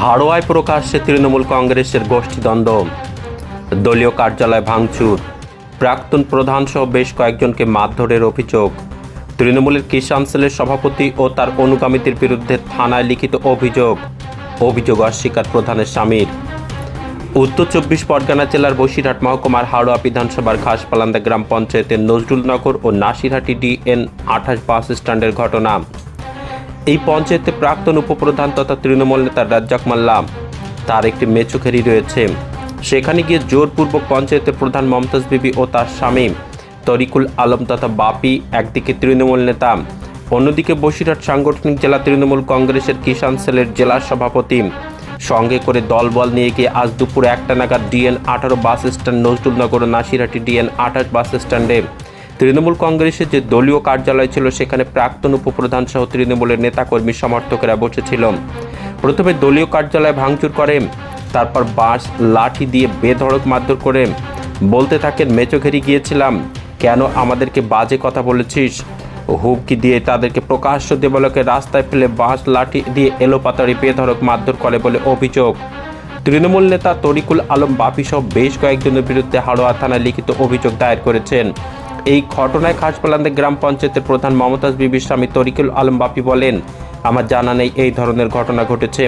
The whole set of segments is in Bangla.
হাড়োয়ায় প্রকাশ্যে তৃণমূল কংগ্রেসের গোষ্ঠীদ্বন্দ্ব। দলীয় কার্যালয় ভাঙচুর। প্রাক্তন প্রধান সহ বেশ কয়েকজনকে মারধরের অভিযোগ। তৃণমূলের কিষাণ সেলের সভাপতি ও তার অনুগামীদের বিরুদ্ধে থানায় লিখিত অভিযোগ। অভিযোগ অস্বীকার প্রধানের স্বামীর। উত্তর চব্বিশ পরগনা জেলার বসিরহাট মহকুমার হাওড়া বিধানসভার ঘাসপালান্দা গ্রাম পঞ্চায়েতের নজরুলনগর ও নাসিরহাটি ডিএন আঠাশ বাস স্ট্যান্ডের ঘটনা। এই পঞ্চায়েতে প্রাক্তন উপপ্রধান তথা তৃণমূল নেতা রাজ্জাক মাল্লা তার একটি মেচুখেরি রয়েছে। সেখানে গিয়ে জোরপূর্বক পঞ্চায়েতের প্রধান মমতাজ বিবি ও তার স্বামী তরিকুল আলম তথা বাপি, একদিকে তৃণমূল নেতা, অন্যদিকে বসিরহাট সাংগঠনিক জেলা তৃণমূল কংগ্রেসের কিষাণ সেলের জেলা সভাপতি। সঙ্গে করে দলবল নিয়ে গিয়ে আজ দুপুর একটা নাগাদ ডিএন আঠারো বাস স্ট্যান্ড নজরুলনগর ও নাসিরহাটি ডিএন আঠাশ বাস স্ট্যান্ডে তৃণমূল কংগ্রেসের যে দলীয় কার্যালয় ছিল, সেখানে প্রাক্তন উপপ্রধান সহ তৃণমূলের নেতাকর্মী সমর্থকেরা বসেছিল। প্রথমে দলীয় কার্যালয় ভাঙচুর করে, তারপর বাঁশ, লাঠি দিয়ে বেধড়ক মারধর করে বলতে থাকেন মেচোঘেরি গিয়েছিলাম। কেন আমাদেরকে বাজে কথা বলেছিস? হুমকি দিয়ে তাদেরকে প্রকাশ্য দেবলকে রাস্তায় ফেলে বাঁশ, লাঠি দিয়ে এলোপাতাড়ি বেধড়ক মারধর করে বলে অভিযোগ। তৃণমূল নেতা তরিকুল আলম বাপি সহ বেশ কয়েকজনের বিরুদ্ধে হাড়োয়া থানায় লিখিত অভিযোগ দায়ের করেছেন। এই ঘটনায় খাসপালান্দে গ্রাম পঞ্চায়েতের প্রধান মমতাজ বিবির স্বামী তরিকুল আলম বাপি বলেন, আমার জানা নেই এই ধরনের ঘটনা ঘটেছে।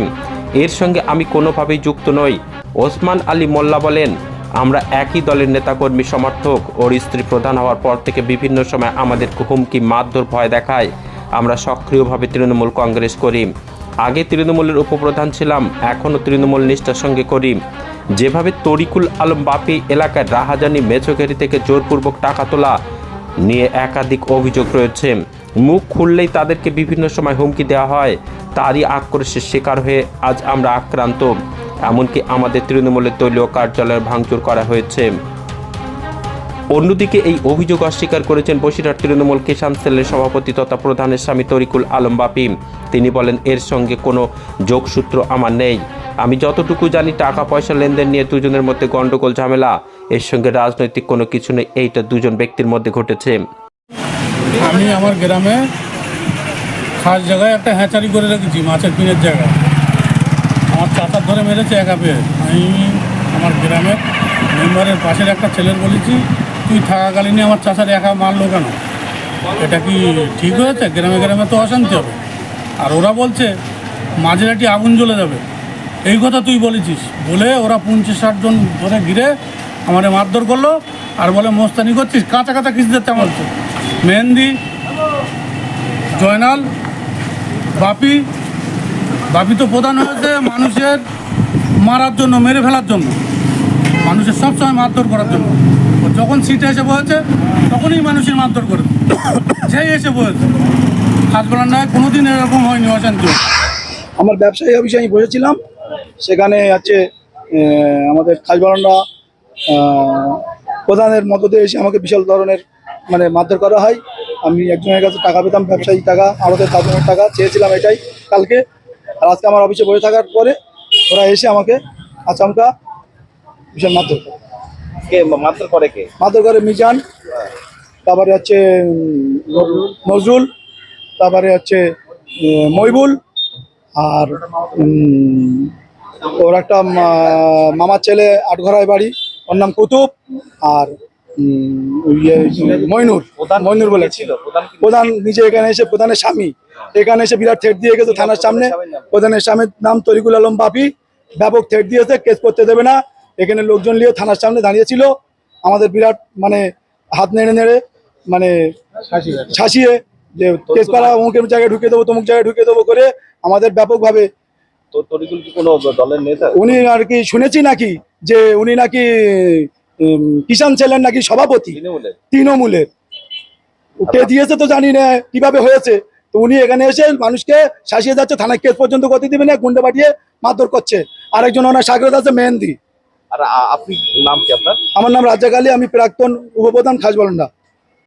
এর সঙ্গে আমি কোনোভাবেই যুক্ত নই। ওসমান আলী মোল্লা বলেন, আমরা একই দলের নেতাকর্মী সমর্থক। ওর স্ত্রী প্রধান হওয়ার পর থেকে বিভিন্ন সময় আমাদের হুমকি, মারধর, ভয় দেখায়। আমরা সক্রিয়ভাবে তৃণমূল কংগ্রেস করি। আগে তৃণমূলের উপপ্রধান ছিলাম, এখনও তৃণমূল নিষ্ঠার সঙ্গে করি। যেভাবে তরিকুল আলম বাপি এলাকায় রাহাজানি মেচোগেরি থেকে জোরপূর্বক টাকা তোলা নিয়ে একাধিক অভিযোগ রয়েছে। মুখ খুললেই তাদেরকে বিভিন্ন সময় হুমকি দেওয়া হয়। তারই আক্রোশের শিকার হয়ে আজ আমরা আক্রান্ত। এমনকি আমাদের তৃণমূলের দলীয় কার্যালয়ের ভাঙচুর করা হয়েছে। অন্যদিকে এই অভিযোগ অস্বীকার করেছেন বসিরহাট তৃণমূল কিষাণ সেলের সভাপতি তথা প্রধানের স্বামী তরিকুল আলম বাপিম তিনি বলেন, এর সঙ্গে কোনো যোগসূত্র আমার নেই। আমি যতটুকু জানি টাকা পয়সা লেনদেন নিয়ে দুজনের মধ্যে গন্ডগোল, ঝামেলা। এর সঙ্গে রাজনৈতিক কোনো কিছু নেই। এইটা দুজন ব্যক্তির মধ্যে ঘটেছে। আমি আমার গ্রামে খাস জায়গায় একটা হ্যাচারি করে রেখেছি, মাছের পিনের জায়গা আমার চাতার ধরে মেরেছে একা পেয়ে। আমি আমার গ্রামের মেম্বারের পাশের একটা ছেলের বলেছি তুই থাকাকালীনই আমার চাষার একা মারলো কেন? এটা কি ঠিক হয়েছে? গ্রামে গ্রামে তো অশান্তি হবে। আর ওরা বলছে মাঝরাটি আগুন জ্বলে যাবে। এই কথা তুই বলেছিস। বলে ওরা পঞ্চাশ ষাট জন ধরে ঘিরে আমারে মারধর করল আর বলে, মোস্তানি করছিস? কাঁচা কাঁচা দিতে বলছে মেহেন্দি, জয়নাল, বাপি বাপি তো প্রধান হয়েছে মানুষের মারার জন্য, মেরে ফেলার জন্য। মানুষের সবসময় মারধর করার জন্য। যখন সিটে এসে বসেছে তখনই মানুষের মারধর করে যেই এসে বসেছে খাসবালান্ডায় কোনোদিন এরকম হয়নি অশান্তি। আমার ব্যবসায়ী অফিসে আমি বসেছিলাম সেখানে আহ, আমাদের খাজবারান্ডা প্রধানের মদতে এসে আমাকে বিশাল ধরনের মানে মারধর করা হয় আমি একজনের কাছে টাকা পেতাম ব্যবসায়ী টাকা আমাদের কাজের টাকা চেয়েছিলাম এটাই কালকে আর আজকে আমার অফিসে বসে থাকার পরে ওরা এসে আমাকে আচমকা বিশাল মারধর করে। কে করে কে? মারধর করে মিজান তারপরে হচ্ছে নজরুল তারপরে হচ্ছে মইবুল আর ওর একটা মামার ছেলে আটঘরায় বাড়ি ওর নাম কুতুব আর উম, ইয়ে, মইনুর মইনুর বলে। ছিল? প্রধান প্রধান নিজে এখানে এসে প্রধানের স্বামী। এখানে এসে বিরাট থেট দিয়ে গেছে থানার সামনে। প্রধানের স্বামীর নাম তরিকুল আলম বাপি। ব্যাপক থেট দিয়েছে কেস করতে দেবে না। এখানে লোকজন নিয়ে থানার সামনে দাঁড়িয়েছিল। আমাদের বিরাট মানে হাত নেড়ে নেড়ে মানে শাসিয়ে যে করা অমুকের জায়গায় ঢুকে দেবো তমুক জায়গায় ঢুকে দেবো করে আমাদের ব্যাপকভাবে উনি আর কি শুনেছি নাকি যে উনি নাকি কিষাণ ছেলের নাকি সভাপতি? তৃণমূলের। কে দিয়েছে তো জানি না কীভাবে হয়েছে। তো উনি এখানে এসে মানুষকে শাসিয়ে যাচ্ছে থানায় কেস পর্যন্ত করতে দিবে না গুন্ডে পাঠিয়ে মারধর করছে। আরেকজন ওনার সাগরত আছে মেহেন্দি। আর আপনি নাম কি আপনার? আমার নাম রাজ্জাক আলী আমি প্রাক্তন উপপ্রধান খাসবালন্ডা